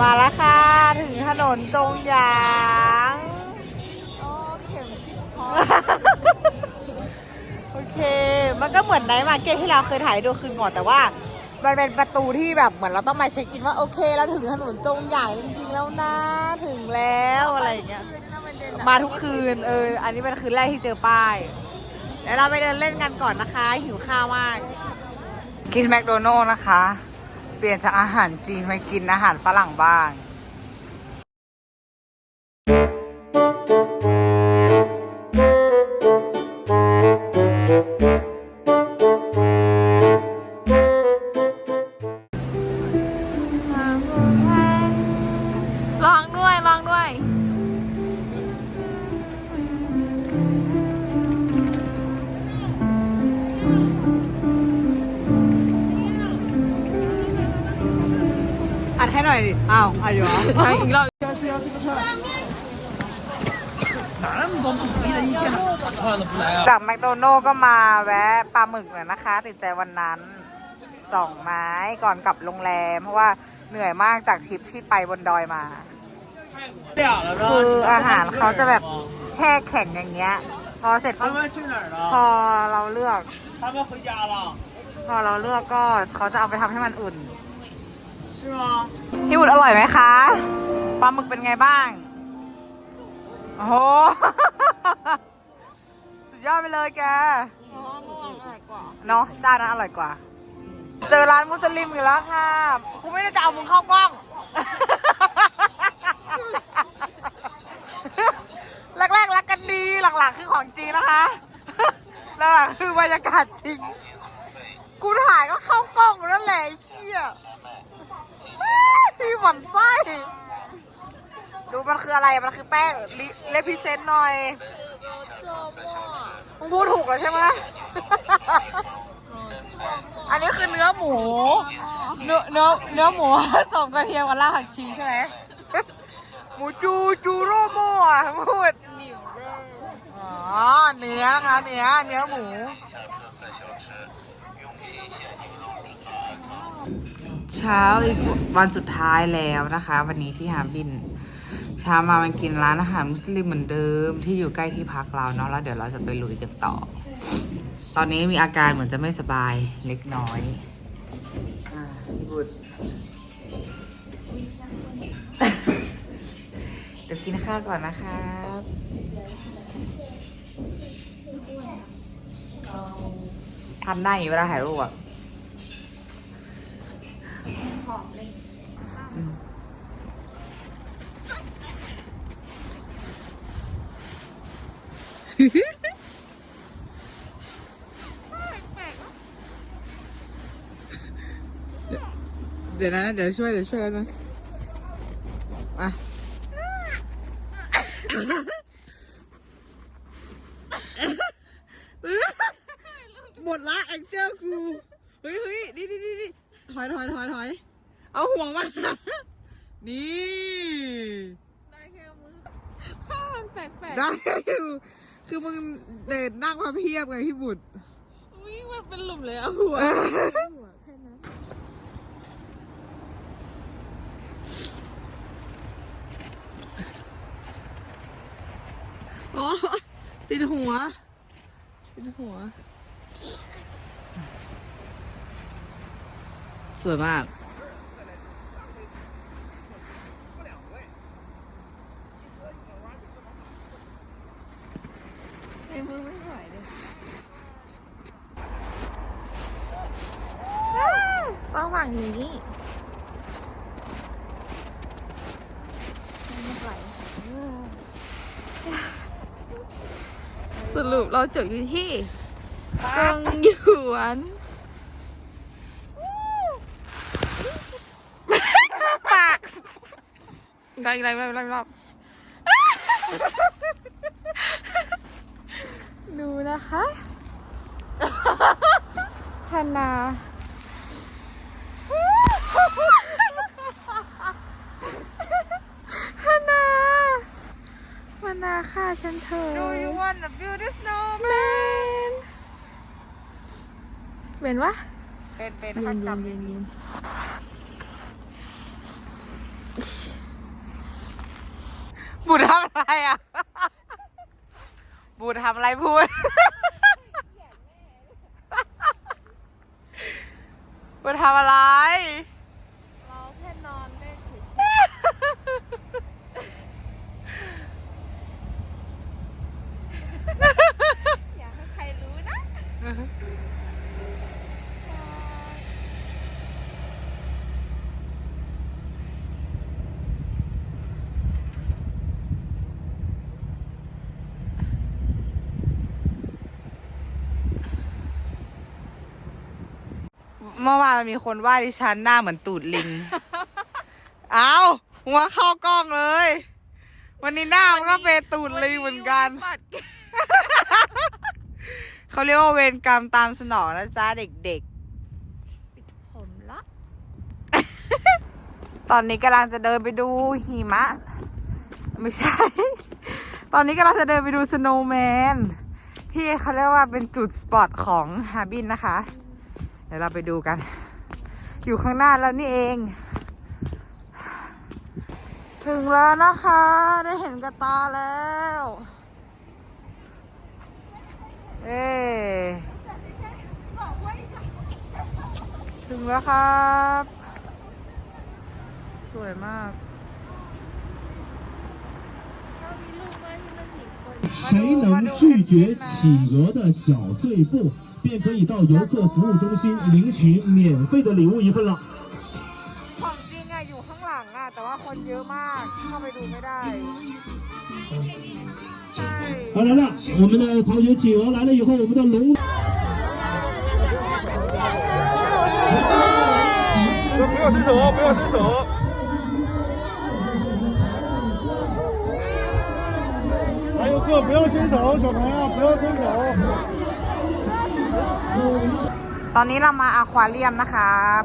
มาแล้วค่ะ ถึงถนนจงหยางโอ้เข็มจิ๊บคอโอเค มันก็เหมือนไนท์มาร์เก็ตที่เราเคยถ่ายให้ดูคืนก่อนแต่ว่า มันเป็นประตูที่แบบเหมือนเราต้องมาเช็คอินว่าโอเคเราถึงถนนจงหยางจริงๆแล้วนะถึงแล้วอะไรอย่างเงี้ยคืนนะมันเด่นอะมาทุกคืนเออ อันนี้เป็นคืนแรกที่เจอป้ายเดี๋ยวเราไปเดินเล่นกันก่อนนะคะ หิวข้าวมาก กินแมคโดนัลล์นะคะ เปลี่ยนจากอาหารจีนมากินอาหารฝรั่งบ้างล อายุอะอีกรอบจากแมคโดนัลก็มาแวะปลาหมึกหน่อยนะคะ ติดใจวันนั้นสองไม้ก่อนกลับโรงแรม เพราะว่าเหนื่อยมากจากทริปที่ไปบนดอยมา คืออาหารเขาจะแบบแช่แข็งอย่างเงี้ย พอเสร็จพอเราเลือก พอเราเลือกก็เขาจะเอาไปทำให้มันอุ่น 是吗？พี่บุตรอร่อยไหมคะปลาหมึกเป็นไงบ้าง โอ้โห สุดยอดไปเลยแกเนาะจ้านั้นอร่อยกว่า เจอร้านมุสลิมอยู่แล้วค่ะ กูไม่ได้จะเอามึงเข้ากล้องแรกๆรักกันดีหลังๆคือของจริงนะคะหลังๆคือบรรยากาศจริง กูถ่ายก็เข้ากล้องอยู่นั่นแหละไอ้เหี้ย พี่หมันไส้ดูมันคืออะไร มันคือแป้งเลพิเซนต์หน่อยโจมั่วมึงพูดถูกแล้วใช่ไหมอันนี้คือเนื้อหมู เนื้อเนื้อเนื้อหมูผสมกระเทียมกับรากผักชีใช่ไหมหมูจูจูโร่โม่อะพูดอ๋อเนื้อนะคะเนื้อเนื้อหมู เช้าอีกวันสุดท้ายแล้วนะคะ วันนี้ที่หาบินเช้ามามันกินร้านอาหารมุสลิมเหมือนเดิมที่อยู่ใกล้ที่พักเราเนาะแล้วเดี๋ยวเราจะไปลุยกันต่อ ตอนนี้มีอาการเหมือนจะไม่สบายเล็กน้อยอ่าพี่บุตรเดี๋ยวกินข้าวก่อนนะครับทำได้อยู่เวลาถ่ายรูปอะ เดี๋ยวนะ เดี๋ยวช่วย เดี๋ยวช่วยกันนะมาหมดละแองเจิลกู เฮ้ยเฮ้ยนี่นี่นี่นี่ ถอยถอยถอยถอยเอาห่วงมา นี่ได้แค่มือผ้ามันแปลกได้อยู่คือมึงเดินนั่งมาเพียบไงพี่บุตรๆวิ่งมันเป็นหลุมเลยอะหัวหัวแค่นั้นอ๋อติดหัว ติดหัว สวยมาก ในมือไม่ไหวเลยต้องฝั่งนี้ไม่ไหวสรุปเราจบอยู่ที่กงหยวนปาก ได้อีกรอบอีกรอบอีกรอบดูนะคะธนาธนาธนาค่ะฉันเธอ Do you want to build a snowman เป็นเป็นวะเป็นเป็นเย็ค่ะนเย็จับนเย็นเย็น บูดทำอะไรอะ บูดทำอะไรพูด บูดทำอะไร เราแค่นอนเล่นอย่าให้ใครรู้นะ เมื่อวานมันมีคนว่าดิฉันหน้าเหมือนตูดลิง เอาหัวเข้ากล้องเลย วันนี้หน้ามันก็เป็นตูดลิงเหมือนกันบัตรเก็บเขาเรียกว่าเวรกรรมตามสนองนะจ๊ะเด็กผมละๆ ตอนนี้กำลังจะเดินไปดูหิมะ ไม่ใช่ ตอนนี้กำลังจะเดินไปดูสโนว์แมนที่เขาเรียกว่าเป็นจุดสปอตของฮาร์บินนะคะ เดี๋ยวเราไปดูกัน อยู่ข้างหน้าแล้วนี่เอง ถึงแล้วนะคะ ได้เห็นกระตาแล้ว เอ้ถึงแล้วครับ สวยมาก เรามีลูกด้วยที่นั่นสี่คน 谁能拒绝企鹅的小碎步， 便可以到游客服务中心领取免费的礼物一份了。 ของจริงอะอยู่ข้างหลังอะแต่ว่าคนเยอะมากเข้าไปดูไม่ได้ ใช่ 好，来了，我们的同学企鹅来了以后，我们的龙。不要伸手，不要伸手。还有个不要伸手，小朋友不要伸手。 ตอนนี้เรามาอะควาเรียมนะครับ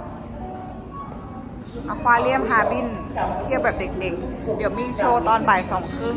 อควาเรียมฮาบินเที่ยวแบบเด็กๆ เดี๋ยวมีโชว์ตอนบ่ายสองครึ่ง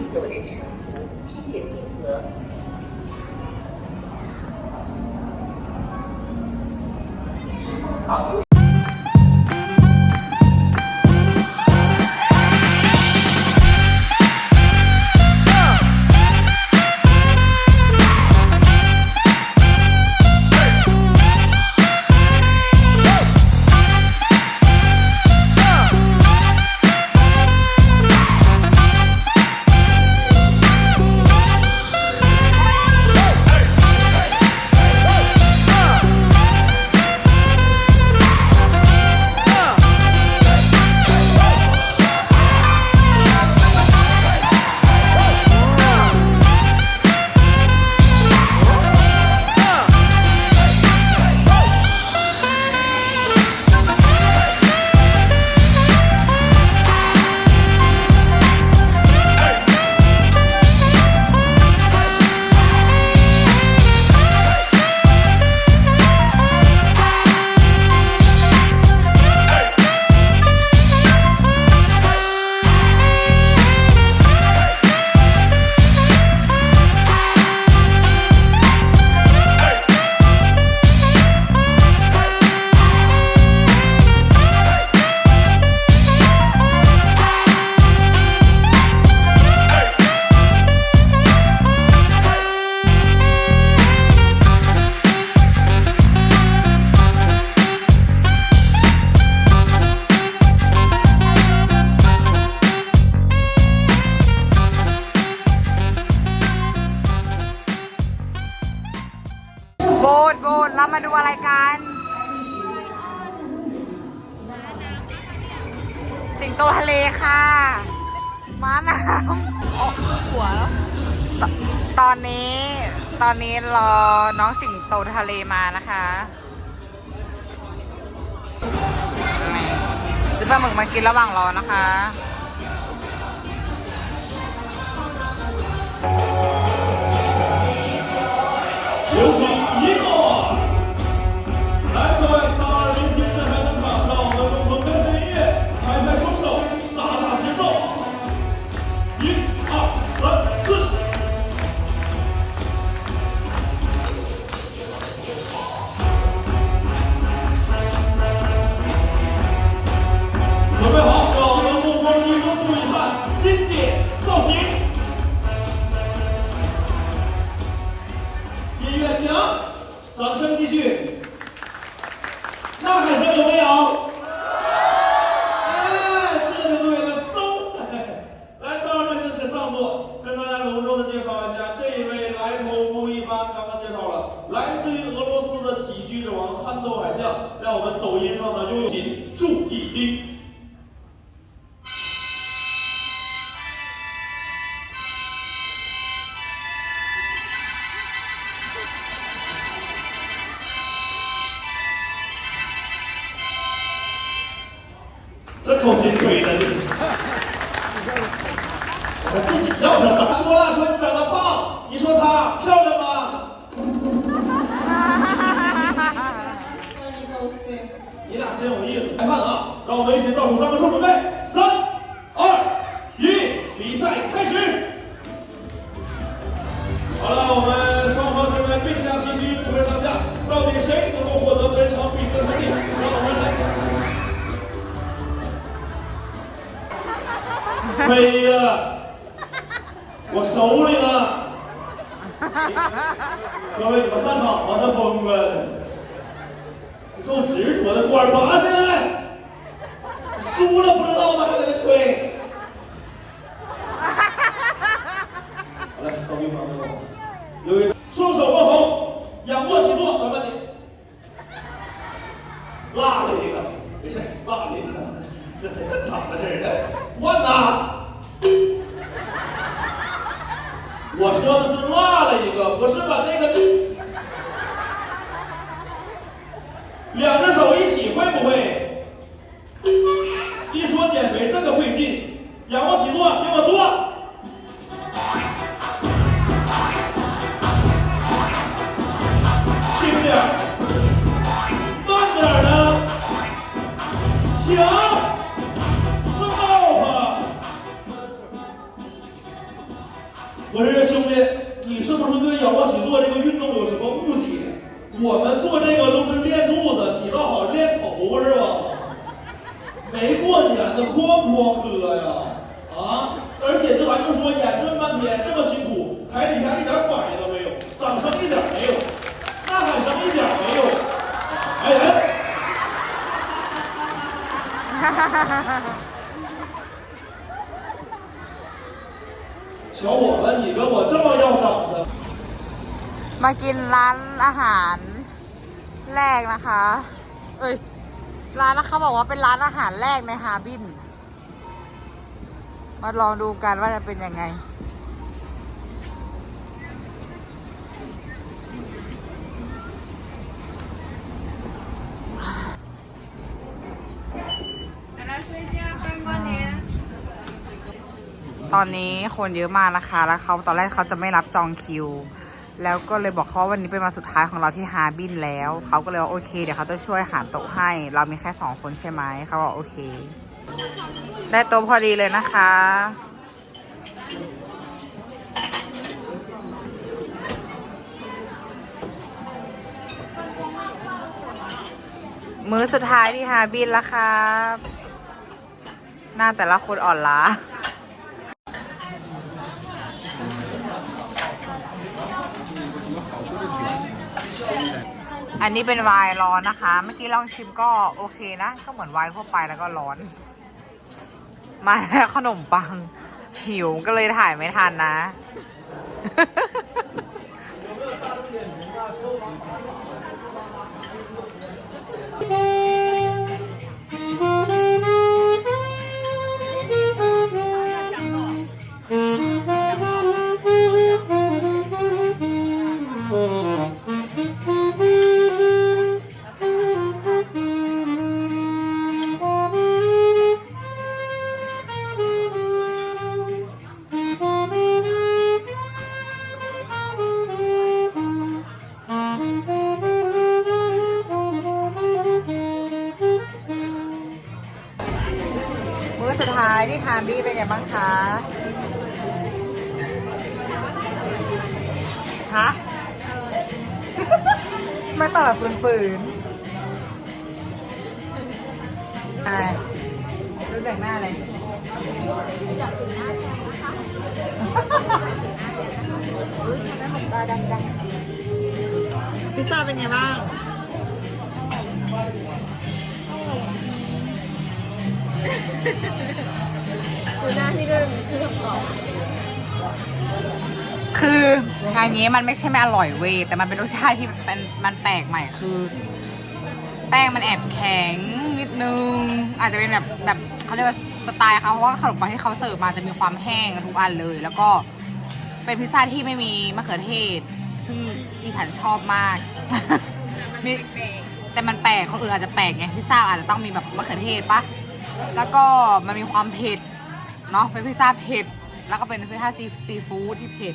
น้องสิงโตทะเลมานะคะซื้อปลาหมึกมากินระหว่างรอนะคะ চলছে 我自己要说咋说了？说你长得棒，你说她漂亮吗？你俩真有意思，裁判啊，让我们一起倒数三个数，准备。飞了，我手里呢。各位，你们上场吧，他疯了。够执着的，管拔起来。输了不知道吗？还在那吹。小伙子，你跟我这么要掌声？ มากินร้านอาหารแรกนะคะ เอ้ย ร้านนะคะบอกว่าเป็นร้านอาหารแรกในฮาร์บิน มาลองดูกันว่าจะเป็นยังไง ตอนนี้คนเยอะมากนะคะ แล้วเขาตอนแรกเขาจะไม่รับจองคิว แล้วก็เลยบอกเขาว่าวันนี้เป็นวันสุดท้ายของเราที่ฮาบินแล้ว เขาก็เลยว่าโอเค เดี๋ยวเขาจะช่วยหาโต๊ะให้ เรามีแค่สองคนใช่ไหมเขาบอกโอเค ได้โต๊ะพอดีเลยนะคะมื้อสุดท้ายที่ฮาบินแล้วครับ หน้าแต่ละคนอ่อนล้า อันนี้เป็นไวน์ร้อนนะคะ เมื่อกี้ลองชิมก็โอเคนะ ก็เหมือนไวน์ทั่วไปแล้วก็ร้อน มาแล้วขนมปัง หิวก็เลยถ่ายไม่ทันนะ ท้ายที่ฮาร์บี้เป็นไงบ้างคะฮะไม่ตอบแบบฝืนๆอะไรรู้แต่งหน้าอะไรอยากถึงหน้าแทนนะคะทำไมผมตาดำจังพิซซ่าเป็นไงบ้าง ดูหน้าพี่ด้วยคือคำตอบคืองานนี้มันไม่ใช่ไม่อร่อยเว้ยแต่มันเป็นรสชาติที่เป็นมันแปลกใหม่คือ แป้งมันแอบแข็งนิดนึง อาจจะเป็นแบบแบบเขาเรียกว่าสไตล์เขาเพราะว่าขนมปังที่เขาเสิร์ฟมาจะมีความแห้งทุกอันเลย แล้วก็เป็นพิซซ่าที่ไม่มีมะเขือเทศ ซึ่งดิฉันชอบมากมีแต่มันแปลกคนอื่นอาจจะแปลกไงพิซซ่าอาจจะต้องมีแบบมะเขือเทศปะแล้วก็มันมีความเผ็ด เนาะเป็นพิซซ่าเผ็ด แล้วก็เป็นเสื้อผ้าซีซีฟู้ดที่เผ็ด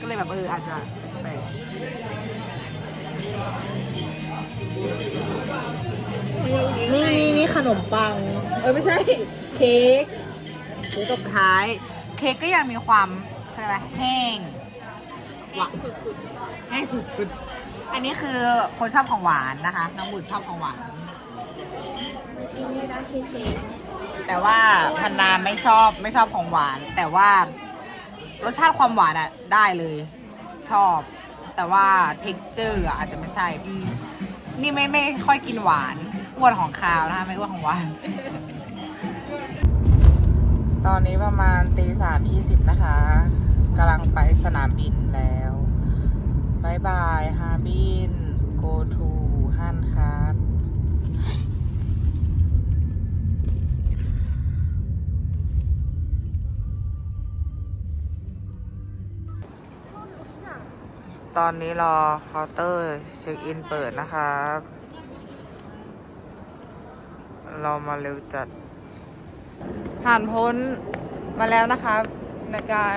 ก็เลยแบบเอออาจจะแปลกๆนี่นี่นี่ขนมปัง เออไม่ใช่ เค้กเค้กตบท้าย เค้กก็ยังมีความอะไรแห้งหวานสุดๆแห้งสุดๆ อันนี้คือคนชอบของหวานนะคะ น้องบุญชอบของหวาน แต่ว่าพันนาไม่ชอบไม่ชอบของหวาน แต่ว่ารสชาติความหวานอะได้เลยชอบ แต่ว่าเท็กเจอร์อาจจะไม่ใช่นี่ไม่ไม่ค่อยกินหวานอ้วนของคาวนะคะไม่อ้วนของหวาน ตอนนี้ประมาณตีสามยี่สิบนะคะกำลังไปสนามบินแล้วบายบายฮาบิน go to อู่ฮั่นครั ตอนนี้รอเคาน์เตอร์เช็คอินเปิดนะครับ เรามาเร็วจัด ผ่านพ้นมาแล้วนะครับ ในการ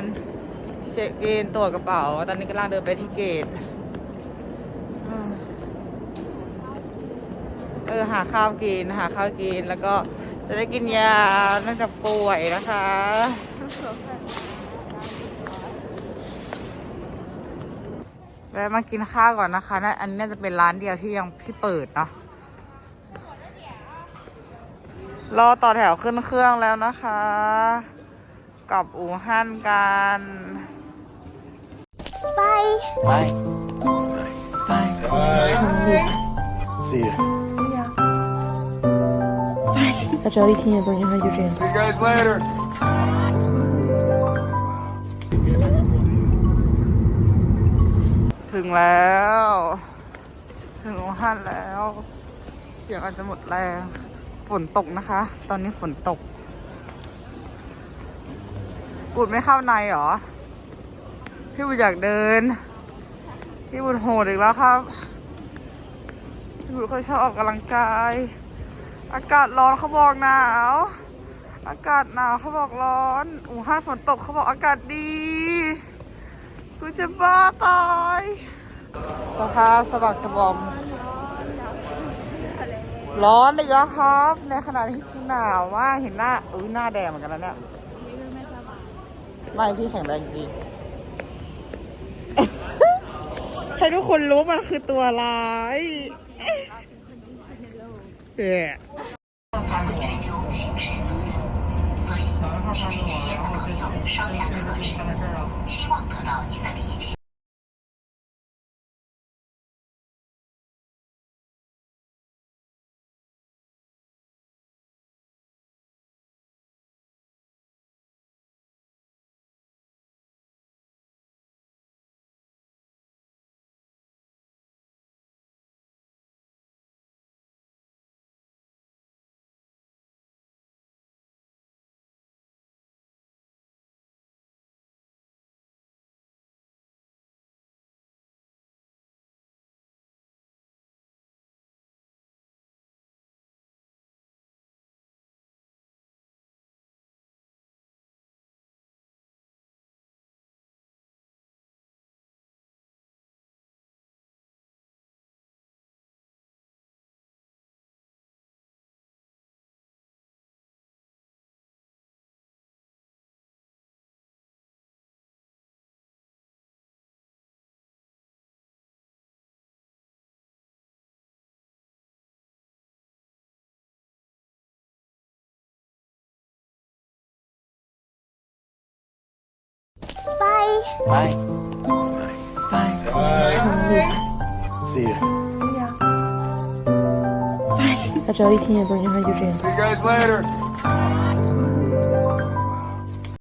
เช็คอินตรวจกระเป๋า ตอนนี้กำลังเดินไปที่เกต เออหาข้าวกินหาข้าวกินแล้วก็จะได้กินยาเนื่องจากป่วยนะคะ แวมากินข้าวก่อนนะคะนะอันนี้จะเป็นร้านเดียวที่ยังที่เปิดเนาะรอต่อแถวขึ้นเครื่องแล้วนะคะ กับอู่ฮั่นกันไปไปไปไเสีย See ya. Bye. That's all you can bring in your dreams. See you guys later. ถึงแล้ว ถึงอู่ฮั่นแล้ว เสียงอาจจะหมดแรง ฝนตกนะคะ ตอนนี้ฝนตก กูดไม่เข้าในเหรอ พี่บุญอยากเดิน พี่บุญโหดอีกแล้วครับ พี่บุญเขาชอบออกกำลังกาย อากาศร้อนเขาบอกหนาว อากาศหนาวเขาบอกร้อน อู่ฮั่นฝนตกเขาบอกอากาศดี กูจะบ้าตาย สภาพสะบักสะบอม ร้อนเลยแล้วครับ ในขณะที่กูหนาวมากเห็นหน้าอุ้ยหน้าแดงเหมือนกันแล้วเนี่ยไม่พี่แข็งแรงจริง ให้ทุกคนรู้มันคือตัวร้ายเออ 才会追究刑事责任。所以，请请吸烟的朋友稍加克制， 希望得到您的理 解。 See you. 他只要一听见动静，他就这样。 See you guys later.